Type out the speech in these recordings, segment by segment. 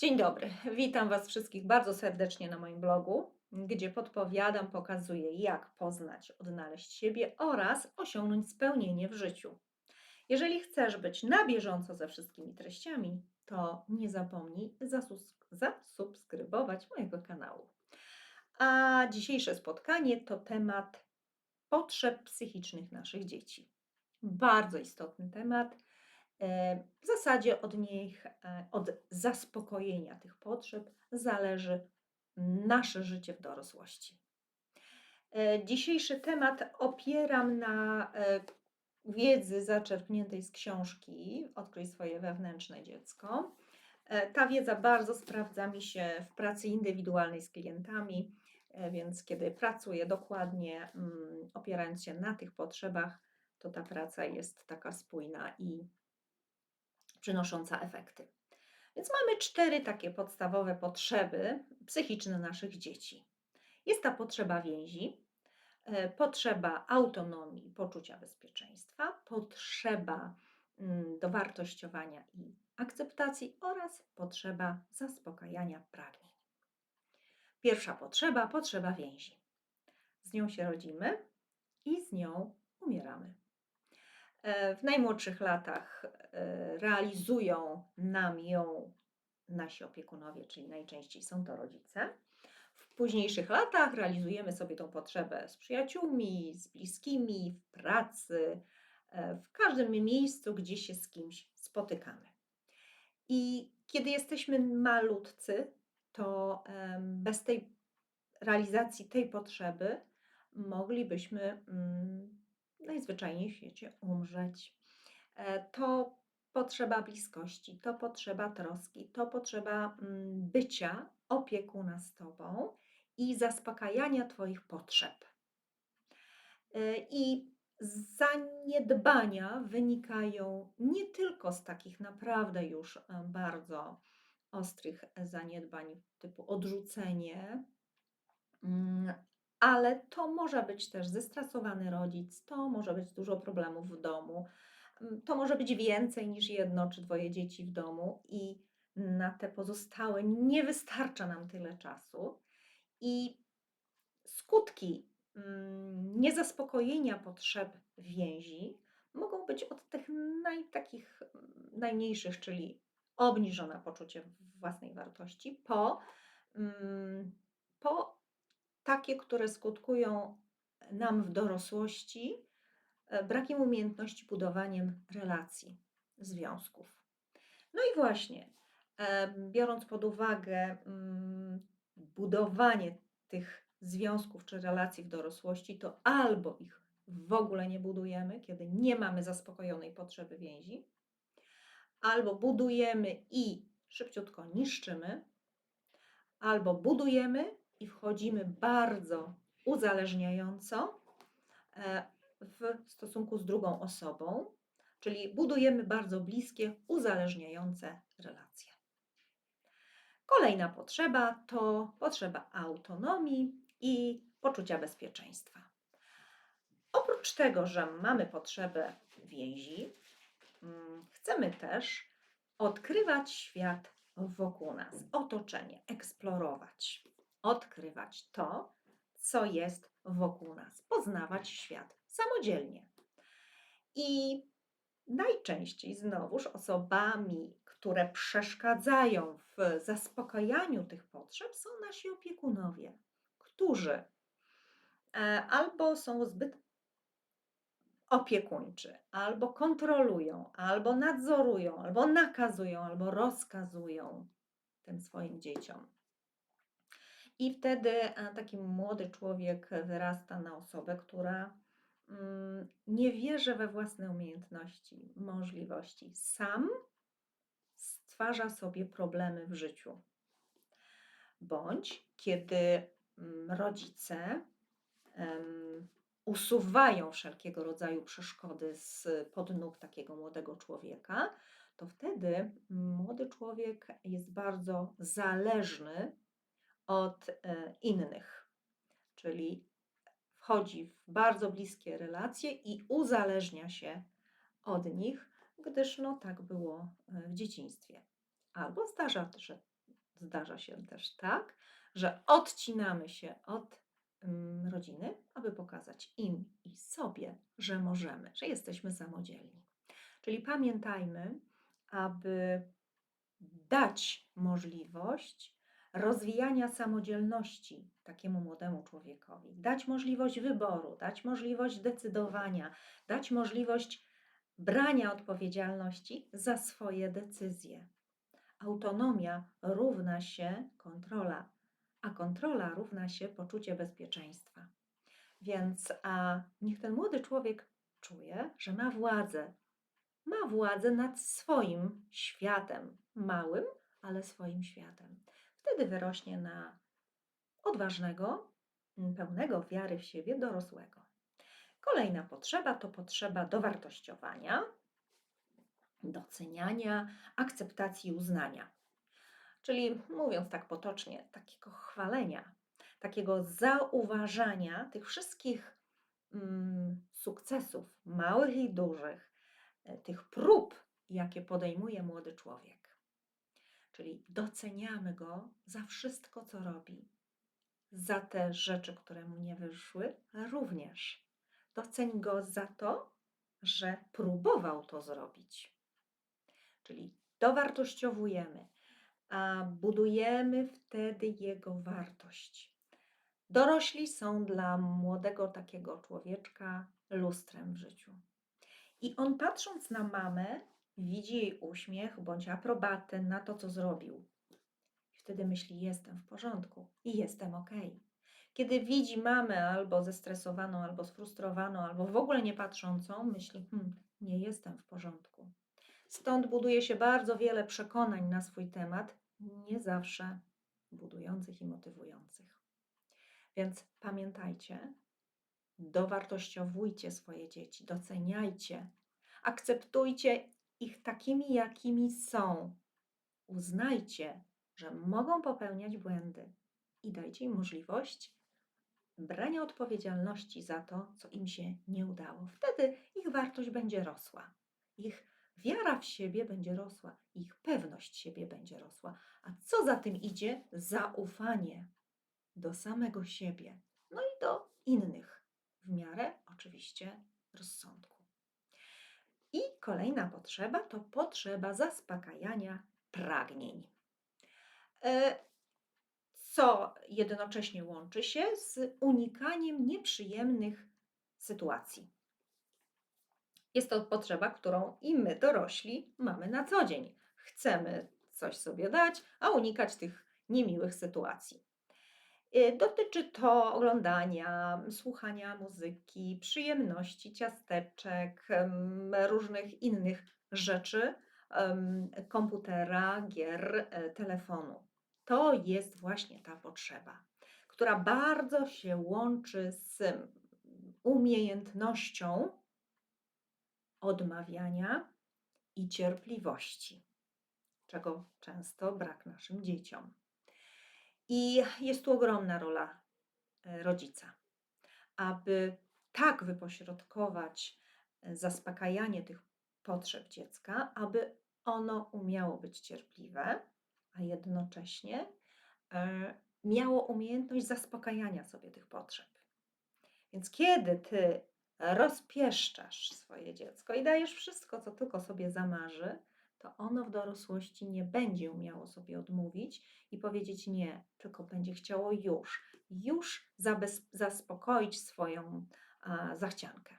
Dzień dobry, witam Was wszystkich bardzo serdecznie na moim blogu, gdzie podpowiadam, pokazuję, jak poznać, odnaleźć siebie oraz osiągnąć spełnienie w życiu. Jeżeli chcesz być na bieżąco ze wszystkimi treściami, to nie zapomnij zasubskrybować mojego kanału. A dzisiejsze spotkanie to temat potrzeb psychicznych naszych dzieci. Bardzo istotny temat. W zasadzie od nich, e, od zaspokojenia tych potrzeb zależy nasze życie w dorosłości. E, Dzisiejszy temat opieram na e, wiedzy zaczerpniętej z książki Odkryj swoje wewnętrzne dziecko. Ta wiedza bardzo sprawdza mi się w pracy indywidualnej z klientami, więc kiedy pracuję dokładnie, mm, opierając się na tych potrzebach, to ta praca jest taka spójna i przynosząca efekty. Więc mamy cztery takie podstawowe potrzeby psychiczne naszych dzieci. Jest ta potrzeba więzi, e, potrzeba autonomii poczucia bezpieczeństwa, potrzeba mm, dowartościowania i akceptacji oraz potrzeba zaspokajania pragnień. Pierwsza potrzeba potrzeba więzi. Z nią się rodzimy i z nią umieramy. E, W najmłodszych latach e, realizują nam ją nasi opiekunowie, czyli najczęściej są to rodzice. W późniejszych latach realizujemy sobie tą potrzebę z przyjaciółmi, z bliskimi, w pracy, e, w każdym miejscu, gdzie się z kimś spotykamy. I kiedy jesteśmy malutcy, to bez tej realizacji tej potrzeby moglibyśmy mm, najzwyczajniej w świecie umrzeć. E, To potrzeba bliskości, to potrzeba troski, to potrzeba mm, bycia opiekuna z tobą i zaspokajania Twoich potrzeb. E, I zaniedbania wynikają nie tylko z takich naprawdę już e, bardzo ostrych zaniedbań typu odrzucenie, mm, ale to może być też zestresowany rodzic, to może być dużo problemów w domu, mm, to może być więcej niż jedno czy dwoje dzieci w domu i na te pozostałe nie wystarcza nam tyle czasu. I skutki mm, niezaspokojenia potrzeb więzi mogą być od tych naj, takich mm, najmniejszych, czyli obniżone poczucie własnej wartości, po, po takie, które skutkują nam w dorosłości e, brakiem umiejętności budowaniem relacji, związków. No i właśnie, e, biorąc pod uwagę mm, budowanie tych związków czy relacji w dorosłości, to albo ich w ogóle nie budujemy, kiedy nie mamy zaspokojonej potrzeby więzi, albo budujemy i szybciutko niszczymy, albo budujemy i wchodzimy bardzo uzależniająco e, w stosunku z drugą osobą, czyli budujemy bardzo bliskie, uzależniające relacje. Kolejna potrzeba to potrzeba autonomii i poczucia bezpieczeństwa. Oprócz tego, że mamy potrzebę więzi, mm, chcemy też odkrywać świat wokół nas, otoczenie, eksplorować, odkrywać to, co jest wokół nas, poznawać świat samodzielnie. I najczęściej znowuż osobami, które przeszkadzają w zaspokajaniu tych potrzeb, są nasi opiekunowie, którzy e, albo są zbyt opiekuńczy, albo kontrolują, albo nadzorują, albo nakazują, albo rozkazują tym swoim dzieciom. I wtedy e, taki młody człowiek wyrasta na osobę, która mm, nie wierzy we własne umiejętności, możliwości. Sam stwarza sobie problemy w życiu. Bądź kiedy mm, rodzice em, usuwają wszelkiego rodzaju przeszkody z pod nóg takiego młodego człowieka, to wtedy młody człowiek jest bardzo zależny od e, innych, czyli wchodzi w bardzo bliskie relacje i uzależnia się od nich, gdyż no tak było e, w dzieciństwie. Albo zdarza, że zdarza się też tak, że odcinamy się od mm, rodziny, aby pokazać im i sobie, że możemy, że jesteśmy samodzielni. Czyli pamiętajmy, aby dać możliwość rozwijania samodzielności takiemu młodemu człowiekowi, dać możliwość wyboru, dać możliwość decydowania, dać możliwość brania odpowiedzialności za swoje decyzje. Autonomia równa się kontrola, a kontrola równa się poczucie bezpieczeństwa. Więc a niech ten młody człowiek czuje, że ma władzę. Ma władzę nad swoim światem, małym, ale swoim światem. Wtedy wyrośnie na odważnego, pełnego wiary w siebie dorosłego. Kolejna potrzeba to potrzeba dowartościowania, doceniania, akceptacji i uznania. Czyli mówiąc tak potocznie, takiego chwalenia, takiego zauważania tych wszystkich mm, sukcesów, małych i dużych, e, tych prób, jakie podejmuje młody człowiek. Czyli doceniamy go za wszystko, co robi, za te rzeczy, które mu nie wyszły, również. Doceń go za to, że próbował to zrobić. Czyli dowartościowujemy, a budujemy wtedy jego wartość. Dorośli są dla młodego takiego człowieczka lustrem w życiu. I on patrząc na mamę, widzi jej uśmiech bądź aprobatę na to, co zrobił. Wtedy myśli: Jestem w porządku i jestem ok. Kiedy widzi mamę albo zestresowaną, albo sfrustrowaną, albo w ogóle nie patrzącą, myśli: hm, Nie jestem w porządku. Stąd buduje się bardzo wiele przekonań na swój temat, nie zawsze budujących i motywujących. Więc pamiętajcie, dowartościowujcie swoje dzieci, doceniajcie, akceptujcie ich takimi, jakimi są. Uznajcie, że mogą popełniać błędy i dajcie im możliwość brania odpowiedzialności za to, co im się nie udało. Wtedy ich wartość będzie rosła, ich wiara w siebie będzie rosła, ich pewność siebie będzie rosła. A co za tym idzie? Zaufanie do samego siebie, no i do innych, w miarę oczywiście rozsądku. Kolejna potrzeba to potrzeba zaspokajania pragnień. E, co jednocześnie łączy się z unikaniem nieprzyjemnych sytuacji. Jest to potrzeba, którą i my, dorośli, mamy na co dzień. Chcemy coś sobie dać, a unikać tych niemiłych sytuacji. Y, dotyczy to oglądania, słuchania muzyki, przyjemności, ciasteczek, różnych innych rzeczy, komputera, gier, e, telefonu. To jest właśnie ta potrzeba, która bardzo się łączy z umiejętnością odmawiania i cierpliwości, czego często brak naszym dzieciom. I jest tu ogromna rola e, rodzica, aby tak wypośrodkować e, zaspokajanie tych potrzeb dziecka, aby ono umiało być cierpliwe, a jednocześnie e, miało umiejętność zaspokajania sobie tych potrzeb. Więc kiedy ty rozpieszczasz swoje dziecko i dajesz wszystko, co tylko sobie zamarzy, to ono w dorosłości nie będzie umiało sobie odmówić i powiedzieć nie, tylko będzie chciało już, już zaspokoić swoją a, zachciankę.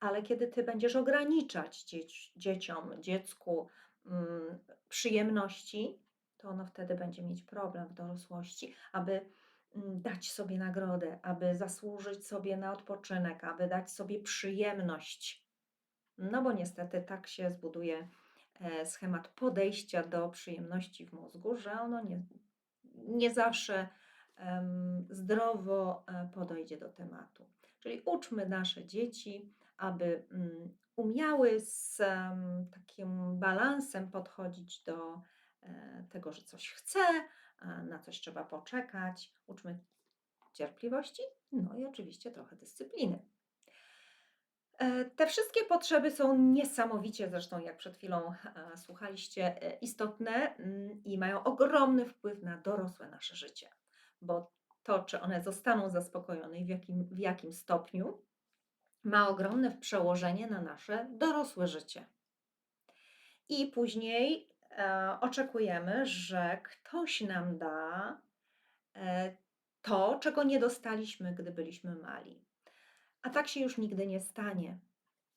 Ale kiedy ty będziesz ograniczać dzieci, dzieciom, dziecku mm, przyjemności, to ono wtedy będzie mieć problem w dorosłości, aby mm, dać sobie nagrodę, aby zasłużyć sobie na odpoczynek, aby dać sobie przyjemność. No bo niestety tak się zbuduje schemat podejścia do przyjemności w mózgu, że ono nie, nie zawsze zdrowo e, podejdzie do tematu. Czyli uczmy nasze dzieci, aby mm, umiały z takim balansem podchodzić do e, tego, że coś chce, na coś trzeba poczekać. Uczmy cierpliwości, no i oczywiście trochę dyscypliny. E, te wszystkie potrzeby są niesamowicie, zresztą jak przed chwilą, e, słuchaliście, e, istotne, mm, i mają ogromny wpływ na dorosłe nasze życie, bo to, czy one zostaną zaspokojone i w jakim w jakim stopniu, ma ogromne przełożenie na nasze dorosłe życie. I później, e, oczekujemy, że ktoś nam da, e, to, czego nie dostaliśmy, gdy byliśmy mali. A tak się już nigdy nie stanie.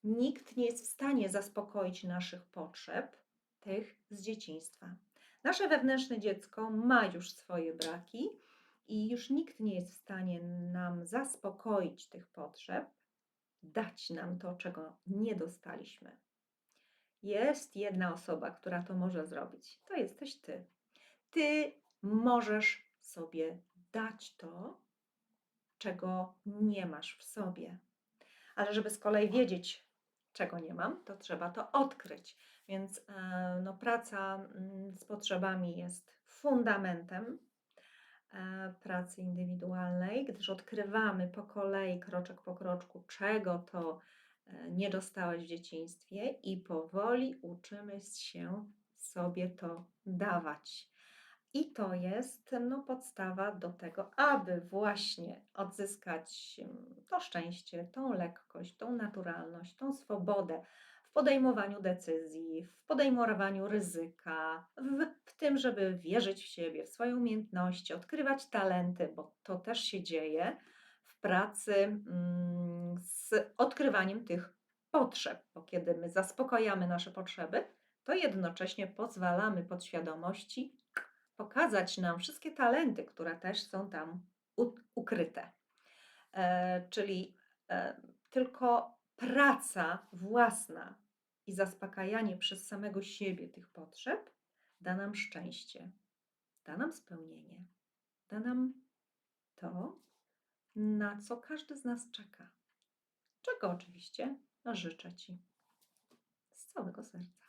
Nikt nie jest w stanie zaspokoić naszych potrzeb, tych z dzieciństwa. Nasze wewnętrzne dziecko ma już swoje braki i już nikt nie jest w stanie nam zaspokoić tych potrzeb, dać nam to, czego nie dostaliśmy. Jest jedna osoba, która to może zrobić. To jesteś ty. Ty możesz sobie dać to, czego nie masz w sobie. Ale żeby z kolei wiedzieć, czego nie mam, to trzeba to odkryć. Więc e, no, praca mm, z potrzebami jest fundamentem e, pracy indywidualnej, gdyż odkrywamy po kolei, kroczek po kroczku, czego to e, nie dostałeś w dzieciństwie i powoli uczymy się sobie to dawać. I to jest no, podstawa do tego, aby właśnie odzyskać to szczęście, tą lekkość, tą naturalność, tą swobodę w podejmowaniu decyzji, w podejmowaniu ryzyka, w, w tym, żeby wierzyć w siebie, w swoje umiejętności, odkrywać talenty, bo to też się dzieje w pracy mm, z odkrywaniem tych potrzeb, bo kiedy my zaspokajamy nasze potrzeby, to jednocześnie pozwalamy podświadomości pokazać nam wszystkie talenty, które też są tam ukryte. E, czyli e, tylko praca własna i zaspokajanie przez samego siebie tych potrzeb da nam szczęście, da nam spełnienie, da nam to, na co każdy z nas czeka. Czego oczywiście życzę Ci z całego serca.